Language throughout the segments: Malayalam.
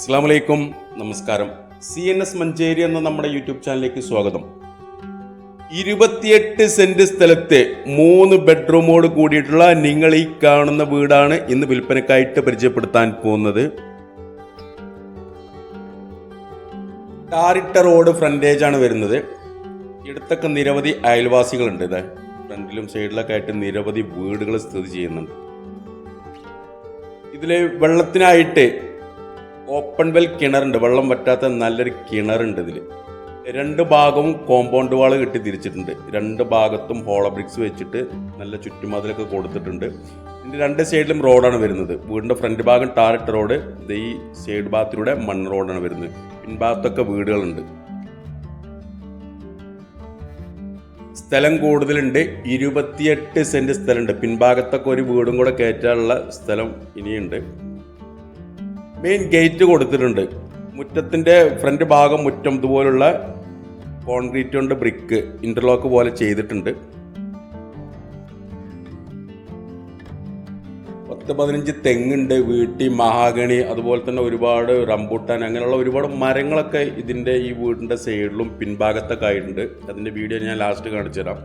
അസ്സാം വലൈക്കും നമസ്കാരം. സി എൻ എസ് മഞ്ചേരി എന്ന നമ്മുടെ യൂട്യൂബ് ചാനലിലേക്ക് സ്വാഗതം. ഇരുപത്തിയെട്ട് സെന്റ് സ്ഥലത്തെ മൂന്ന് ബെഡ്റൂമോട് കൂടിയിട്ടുള്ള നിങ്ങൾ ഈ കാണുന്ന വീടാണ് ഇന്ന് വിൽപ്പനക്കായിട്ട് പരിചയപ്പെടുത്താൻ പോകുന്നത്. ടാറിട്ട റോഡ് ഫ്രണ്ടേജ് ആണ് വരുന്നത്. ഇടത്തൊക്കെ നിരവധി അയൽവാസികളുണ്ട്. ഇത് ഫ്രണ്ടിലും സൈഡിലൊക്കെ ആയിട്ട് നിരവധി വീടുകൾ സ്ഥിതി ചെയ്യുന്നുണ്ട്. ഇതിൽ വെള്ളത്തിനായിട്ട് ഓപ്പൺ വെൽ കിണറുണ്ട് വെള്ളം പറ്റാത്ത നല്ലൊരു കിണറുണ്ട് ഇതിൽ രണ്ട് ഭാഗവും കോമ്പൗണ്ട് വാൾ കെട്ടി തിരിച്ചിട്ടുണ്ട്. രണ്ട് ഭാഗത്തും ഹോളോ ബ്രിക്സ് വെച്ചിട്ട് നല്ല ചുറ്റുമതിലൊക്കെ കൊടുത്തിട്ടുണ്ട്. ഇതിന്റെ രണ്ട് സൈഡിലും റോഡാണ് വരുന്നത്. വീടിന്റെ ഫ്രണ്ട് ഭാഗം ടാറിട്ട് റോഡ് ഈ സൈഡ് ഭാഗത്തിലൂടെ മൺ റോഡാണ് വരുന്നത്. പിൻഭാഗത്തൊക്കെ വീടുകളുണ്ട്. സ്ഥലം കൂടുതലുണ്ട്. ഇരുപത്തിയെട്ട് സെന്റ് സ്ഥലമുണ്ട്. പിൻഭാഗത്തൊക്കെ ഒരു വീടും കൂടെ കയറ്റാനുള്ള സ്ഥലം ഇനിയുണ്ട്. മെയിൻ ഗേറ്റ് കൊടുത്തിട്ടുണ്ട്. മുറ്റത്തിന്റെ ഫ്രണ്ട് ഭാഗം മുറ്റം ഇതുപോലുള്ള കോൺക്രീറ്റ് കൊണ്ട് ബ്രിക്ക് ഇന്റർലോക്ക് പോലെ ചെയ്തിട്ടുണ്ട്. പത്ത് പതിനഞ്ച് തെങ്ങുണ്ട് വീട്ടി മഹാഗണി അതുപോലെ തന്നെ ഒരുപാട് റംബൂട്ടാൻ അങ്ങനെയുള്ള ഒരുപാട് മരങ്ങളൊക്കെ ഇതിന്റെ ഈ വീടിന്റെ സൈഡിലും പിൻഭാഗത്തൊക്കെ ആയിട്ടുണ്ട്. അതിന്റെ വീഡിയോ ഞാൻ ലാസ്റ്റ് കാണിച്ചു തരാം.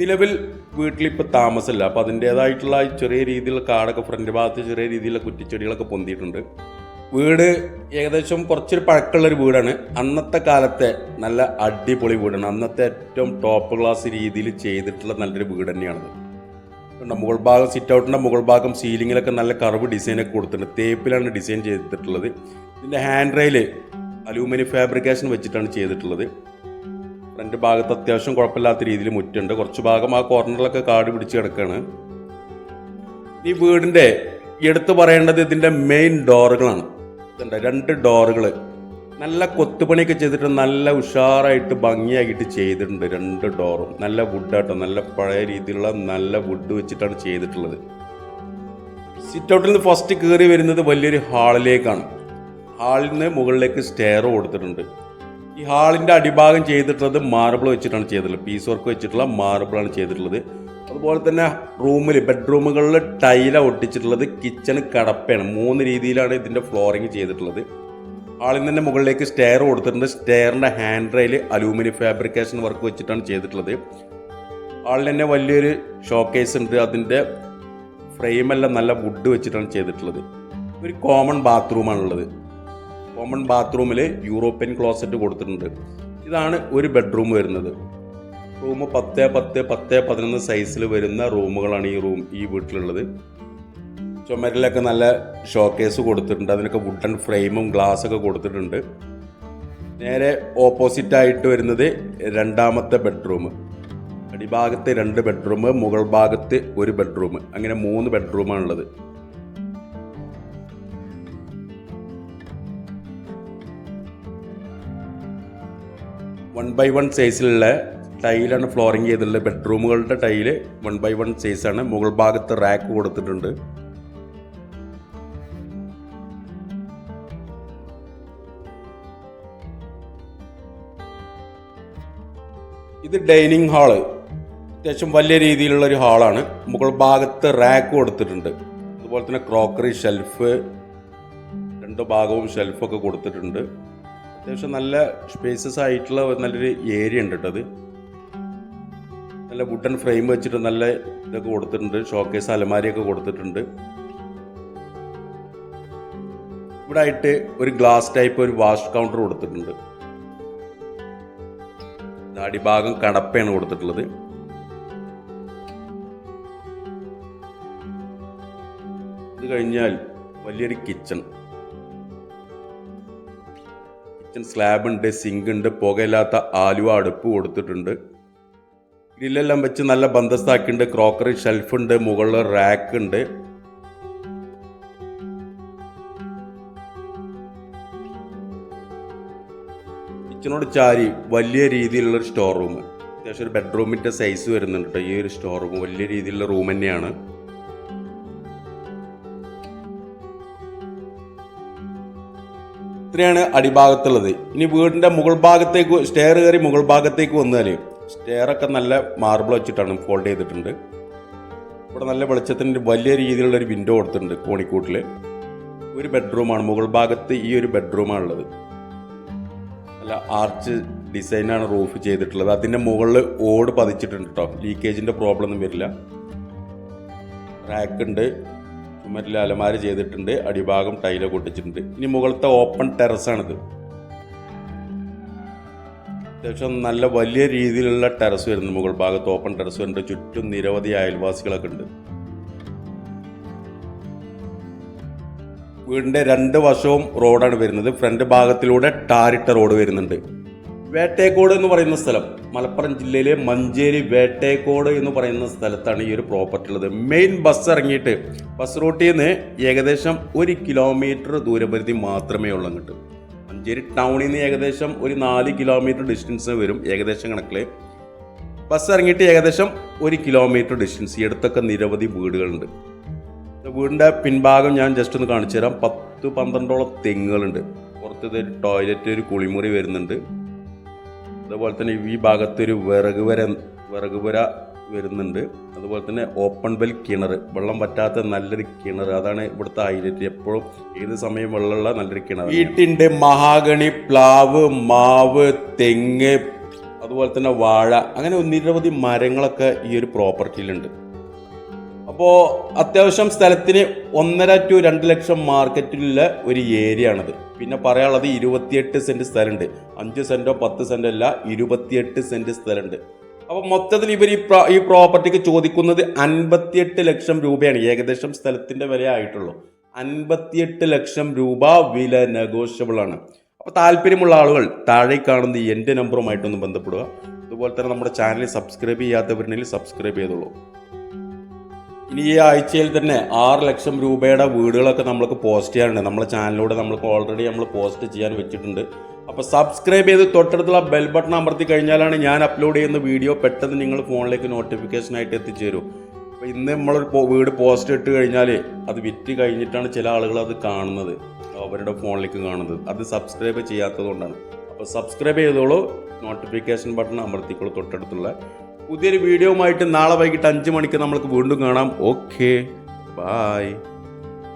നിലവിൽ വീട്ടിലിപ്പോൾ താമസമില്ല. അപ്പോൾ അതിന്റേതായിട്ടുള്ള ചെറിയ രീതിയിലുള്ള കാടൊക്കെ ഫ്രണ്ട് ഭാഗത്ത് ചെറിയ രീതിയിലുള്ള കുറ്റിച്ചെടികളൊക്കെ പൊന്തിയിട്ടുണ്ട്. വീട് ഏകദേശം കുറച്ചൊരു പഴക്കമുള്ളൊരു വീടാണ്. അന്നത്തെ കാലത്തെ നല്ല അടിപൊളി വീടാണ്. അന്നത്തെ ഏറ്റവും ടോപ്പ് ക്ലാസ് രീതിയിൽ ചെയ്തിട്ടുള്ള നല്ലൊരു വീട് തന്നെയാണത്. മുകൾ ഭാഗം സിറ്റ് ഔട്ടിന്റെ മുകൾ ഭാഗം സീലിങ്ങിലൊക്കെ നല്ല കറവ് ഡിസൈനൊക്കെ കൊടുത്തിട്ടുണ്ട്. തേപ്പിലാണ് ഡിസൈൻ ചെയ്തിട്ടുള്ളത്. ഇതിന്റെ ഹാൻഡ് റെയിൽ അലൂമിനിയം ഫാബ്രിക്കേഷൻ വെച്ചിട്ടാണ് ചെയ്തിട്ടുള്ളത്. ഫ്രണ്ട് ഭാഗത്ത് അത്യാവശ്യം കുഴപ്പമില്ലാത്ത രീതിയിൽ മുറ്റുണ്ട്. കുറച്ച് ഭാഗം ആ കോർണറിലൊക്കെ കാട് പിടിച്ച് കിടക്കുകയാണ് ഈ വീടിന്റെ എടുത്തു പറയേണ്ടത് ഇതിന്റെ മെയിൻ ഡോറുകളാണ് ഇതുണ്ട്. രണ്ട് ഡോറുകൾ നല്ല കൊത്തുപണിയൊക്കെ ചെയ്തിട്ട് നല്ല ഉഷാറായിട്ട് ഭംഗിയാക്കിയിട്ട് ചെയ്തിട്ടുണ്ട് രണ്ട് ഡോറും. നല്ല വുഡാട്ടോ നല്ല പഴയ രീതിയിലുള്ള നല്ല വുഡ് വെച്ചിട്ടാണ് ചെയ്തിട്ടുള്ളത്. സിറ്റ് ഔട്ടിൽ നിന്ന് ഫസ്റ്റ് കയറി വരുന്നത് വലിയൊരു ഹാളിലേക്കാണ്. ഹാളിൽ നിന്ന് മുകളിലേക്ക് സ്റ്റെയർ കൊടുത്തിട്ടുണ്ട്. ഈ ഹാളിന്റെ അടിഭാഗം ചെയ്തിട്ടുള്ളത് മാർബിൾ വെച്ചിട്ടാണ് ചെയ്തിട്ടുള്ളത്. പീസ് വർക്ക് വെച്ചിട്ടുള്ള മാർബിളാണ് ചെയ്തിട്ടുള്ളത്. അതുപോലെ തന്നെ റൂമിൽ ബെഡ്റൂമുകളിൽ ടൈല ഒട്ടിച്ചിട്ടുള്ളത് കിച്ചണ് കടപ്പയാണ്. മൂന്ന് രീതിയിലാണ് ഇതിന്റെ ഫ്ലോറിങ് ചെയ്തിട്ടുള്ളത്. ആളിൽ തന്നെ മുകളിലേക്ക് സ്റ്റെയർ കൊടുത്തിട്ടുണ്ട്. സ്റ്റെയറിന്റെ hand rail aluminium fabrication work വെച്ചിട്ടാണ് ചെയ്തിട്ടുള്ളത്. ആളിൽ തന്നെ വലിയൊരു ഷോക്കേസ് ഉണ്ട്. അതിന്റെ ഫ്രെയിമെല്ലാം നല്ല വുഡ് വെച്ചിട്ടാണ് ചെയ്തിട്ടുള്ളത്. ഒരു കോമൺ ബാത്റൂമാണുള്ളത് കോമൺ ബാത്റൂമിൽ യൂറോപ്യൻ ക്ലോസറ്റ് കൊടുത്തിട്ടുണ്ട്. ഇതാണ് ഒരു ബെഡ്റൂം വരുന്നത്. റൂം പത്ത് പത്ത് പത്ത് പതിനൊന്ന് സൈസിൽ വരുന്ന റൂമുകളാണ് ഈ റൂം ഈ വീട്ടിലുള്ളത്. ചുമരിലൊക്കെ നല്ല ഷോക്കേസ് കൊടുത്തിട്ടുണ്ട്. അതിനൊക്കെ വുഡൻ ഫ്രെയിമും ഗ്ലാസ് ഒക്കെ കൊടുത്തിട്ടുണ്ട്. നേരെ ഓപ്പോസിറ്റ് ആയിട്ട് വരുന്നത് രണ്ടാമത്തെ ബെഡ്റൂം അടിഭാഗത്ത് രണ്ട് ബെഡ്റൂം മുകൾ ഭാഗത്ത് ഒരു ബെഡ്റൂം അങ്ങനെ മൂന്ന് ബെഡ്റൂമാണുള്ളത് വൺ ബൈ വൺ സൈസിലുള്ള ടൈലാണ് ഫ്ലോറിങ് ചെയ്തിട്ടുള്ളത് ബെഡ്റൂമുകളുടെ ടൈൽ വൺ ബൈ വൺ സൈസാണ് മുകൾ ഭാഗത്ത് റാക്ക് കൊടുത്തിട്ടുണ്ട്. ഇത് ഡൈനിങ് ഹാൾ. അത്യാവശ്യം വലിയ രീതിയിലുള്ള ഒരു ഹാളാണ്. മുകൾ ഭാഗത്ത് റാക്ക് കൊടുത്തിട്ടുണ്ട്. അതുപോലെ തന്നെ ക്രോക്കറി ഷെൽഫ് രണ്ട് ഭാഗവും ഷെൽഫൊക്കെ കൊടുത്തിട്ടുണ്ട്. അത്യാവശ്യം നല്ല സ്പേസസ് ആയിട്ടുള്ള നല്ലൊരു ഏരിയ ഉണ്ട് കേട്ടോ അത്. നല്ല വുഡൻ ഫ്രെയിം വെച്ചിട്ട് നല്ല ഇതൊക്കെ കൊടുത്തിട്ടുണ്ട്. ഷോക്കേസ് അലമാരിയൊക്കെ കൊടുത്തിട്ടുണ്ട്. ഇവിടെ ആയിട്ട് ഒരു ഗ്ലാസ് ടൈപ്പ് ഒരു വാഷ് കൗണ്ടർ കൊടുത്തിട്ടുണ്ട്. അടിഭാഗം കടപ്പയാണ് കൊടുത്തിട്ടുള്ളത്. ഇത് കഴിഞ്ഞാൽ വലിയൊരു കിച്ചൺ കിച്ചൺ സ്ലാബ് ഉണ്ട് സിങ്ക് ഉണ്ട് പുകയില്ലാത്ത ആലുവ അടുപ്പ് കൊടുത്തിട്ടുണ്ട്. ഗ്രില്ലെല്ലാം വെച്ച് നല്ല ബന്ധസ്ഥാക്കുണ്ട് ക്രോക്കറി ഷെൽഫുണ്ട് മുകളിൽ റാക്ക് ഉണ്ട് കിച്ചനോട് ചാരി വലിയ രീതിയിലുള്ള ഒരു സ്റ്റോർ റൂം അത്യാവശ്യം ഒരു ബെഡ്റൂമിന്റെ സൈസ് വരുന്നുണ്ട് ഈ ഒരു സ്റ്റോർ റൂം വലിയ രീതിയിലുള്ള റൂം തന്നെയാണ്. ഇത്രയാണ് അടിഭാഗത്തുള്ളത്. ഇനി വീടിന്റെ മുകൾ ഭാഗത്തേക്ക് സ്റ്റെയർ കയറി മുകൾ ഭാഗത്തേക്ക് വന്നാൽ സ്റ്റെയറൊക്കെ നല്ല മാർബിൾ വെച്ചിട്ടാണ് ഫോൾഡ് ചെയ്തിട്ടുണ്ട്. ഇവിടെ നല്ല വെളിച്ചത്തിന്റെ വലിയ രീതിയിലുള്ള ഒരു വിൻഡോ കൊടുത്തിട്ടുണ്ട് കോണിക്കൂട്ടിൽ. ഒരു ബെഡ്റൂമാണ് മുകൾ ഭാഗത്ത് ഈ ഒരു ബെഡ്റൂമാണ് ഉള്ളത്. നല്ല ആർച്ച് ഡിസൈനാണ് റൂഫ് ചെയ്തിട്ടുള്ളത്. അതിന്റെ മുകളിൽ ഓട് പതിച്ചിട്ടുണ്ട് കേട്ടോ ലീക്കേജിന്റെ പ്രോബ്ലം ഒന്നും വരില്ല. റാക്ക് ഉണ്ട്. ചുമരിൽ അലമാര ചെയ്തിട്ടുണ്ട്. അടിഭാഗം ടൈലൊക്കെ കൊട്ടിച്ചിട്ടുണ്ട് ഇനി മുകളിലത്തെ ഓപ്പൺ ടെറസാണിത് അത്യാവശ്യം നല്ല വലിയ രീതിയിലുള്ള ടെറസ് വരുന്നു മുകൾ ഭാഗത്ത് ഓപ്പൺ ടെറസ് വരുന്നുണ്ട്. ചുറ്റും നിരവധി അയൽവാസികളൊക്കെ ഉണ്ട്. വീടിന്റെ രണ്ട് വശവും റോഡാണ് വരുന്നത്. ഫ്രണ്ട് ഭാഗത്തിലൂടെ ടാറിട്ട റോഡ് വരുന്നുണ്ട്. വേട്ടേക്കോട് എന്ന് പറയുന്ന സ്ഥലം മലപ്പുറം ജില്ലയിലെ മഞ്ചേരി വേട്ടേക്കോട് എന്ന് പറയുന്ന സ്ഥലത്താണ് ഈ ഒരു പ്രോപ്പർട്ടി ഉള്ളത്. മെയിൻ ബസ് ഇറങ്ങിയിട്ട് ബസ് റൂട്ടിൽ നിന്ന് ഏകദേശം ഒരു കിലോമീറ്റർ ദൂരപരിധി മാത്രമേ ഉള്ളൂ അങ്ങോട്ട്. മഞ്ചേരി ടൗണിൽ നിന്ന് ഏകദേശം ഒരു നാല് കിലോമീറ്റർ ഡിസ്റ്റൻസ് വരും ഏകദേശം കണക്കിൽ ബസ് ഇറങ്ങിയിട്ട് ഏകദേശം ഒരു കിലോമീറ്റർ ഡിസ്റ്റൻസ് ഈ അടുത്തൊക്കെ നിരവധി വീടുകളുണ്ട്. വീടിന്റെ പിൻഭാഗം ഞാൻ ജസ്റ്റ് ഒന്ന് കാണിച്ചു തരാം. പത്ത് പന്ത്രണ്ടോളം തെങ്ങുകളുണ്ട്. പുറത്ത് ഒരു ടോയ്ലറ്റ് ഒരു കുളിമുറി വരുന്നുണ്ട്. അതുപോലെ തന്നെ ഈ ഭാഗത്തൊരു വിറക് വര വിറക് പുര വരുന്നുണ്ട്. അതുപോലെ തന്നെ ഓപ്പൺ വെൽ കിണർ വെള്ളം പറ്റാത്ത നല്ലൊരു കിണർ. അതാണ് ഇവിടുത്തെ ഹൈലൈറ്റ് എപ്പോഴും ഏത് സമയം വെള്ളമുള്ള നല്ലൊരു കിണർ വീട്ടിന്റെ മഹാഗണി പ്ലാവ് മാവ് തെങ്ങ് അതുപോലെ തന്നെ വാഴ അങ്ങനെ നിരവധി മരങ്ങളൊക്കെ ഈ ഒരു പ്രോപ്പർട്ടിയിലുണ്ട് അപ്പോൾ അത്യാവശ്യം സ്ഥലത്തിന് ഒന്നര ടു രണ്ട് ലക്ഷം മാർക്കറ്റിലുള്ള ഒരു ഏരിയ ആണത് പിന്നെ പറയാനുള്ളത് ഇരുപത്തിയെട്ട് സെന്റ് സ്ഥലമുണ്ട്. അഞ്ച് സെന്റോ പത്ത് സെന്റോ അല്ല ഇരുപത്തിയെട്ട് സെന്റ് സ്ഥലമുണ്ട്. അപ്പോൾ മൊത്തത്തിൽ ഇവർ ഈ ഈ പ്രോപ്പർട്ടിക്ക് ചോദിക്കുന്നത് അൻപത്തിയെട്ട് ലക്ഷം രൂപയാണ്. ഏകദേശം സ്ഥലത്തിന്റെ വില ആയിട്ടുള്ളൂ. അൻപത്തിയെട്ട് ലക്ഷം രൂപ വില നെഗോഷ്യബിൾ ആണ്. അപ്പോൾ താല്പര്യമുള്ള ആളുകൾ താഴെ കാണുന്ന എന്റെ നമ്പറുമായിട്ടൊന്ന് ബന്ധപ്പെടുക. അതുപോലെ തന്നെ നമ്മുടെ ചാനൽ സബ്സ്ക്രൈബ് ചെയ്യാത്തവരുണ്ടെങ്കിൽ സബ്സ്ക്രൈബ് ചെയ്തോളൂ. ഇനി ഈ ആഴ്ചയിൽ തന്നെ ആറ് ലക്ഷം രൂപയുടെ വീടുകളൊക്കെ നമ്മൾക്ക് പോസ്റ്റ് ചെയ്യാനുണ്ട്. നമ്മളെ ചാനലിലൂടെ നമ്മൾക്ക് ഓൾറെഡി നമ്മൾ പോസ്റ്റ് ചെയ്യാൻ വെച്ചിട്ടുണ്ട്. അപ്പോൾ സബ്സ്ക്രൈബ് ചെയ്ത് തൊട്ടടുത്തുള്ള ബെൽ ബട്ടൺ അമർത്തി കഴിഞ്ഞാലാണ് ഞാൻ അപ്ലോഡ് ചെയ്യുന്ന വീഡിയോ പെട്ടെന്ന് നിങ്ങൾ ഫോണിലേക്ക് നോട്ടിഫിക്കേഷൻ ആയിട്ട് എത്തിച്ചേരും. അപ്പോൾ ഇന്ന് നമ്മളൊരു വീട് പോസ്റ്റ് ഇട്ട് കഴിഞ്ഞാൽ അത് വിറ്റ് കഴിഞ്ഞിട്ടാണ് ചില ആളുകൾ അത് കാണുന്നത്. അവരുടെ ഫോണിലേക്ക് കാണുന്നത്. അത് സബ്സ്ക്രൈബ് ചെയ്യാത്തത് കൊണ്ടാണ്. അപ്പോൾ സബ്സ്ക്രൈബ് ചെയ്തോളൂ. നോട്ടിഫിക്കേഷൻ ബട്ടൺ അമർത്തിക്കോളൂ തൊട്ടടുത്തുള്ള പുതിയൊരു വീഡിയോ നാളെ വൈകിട്ട് അഞ്ച് മണിക്ക് നമ്മൾക്ക് വീണ്ടും കാണാം. Okay bye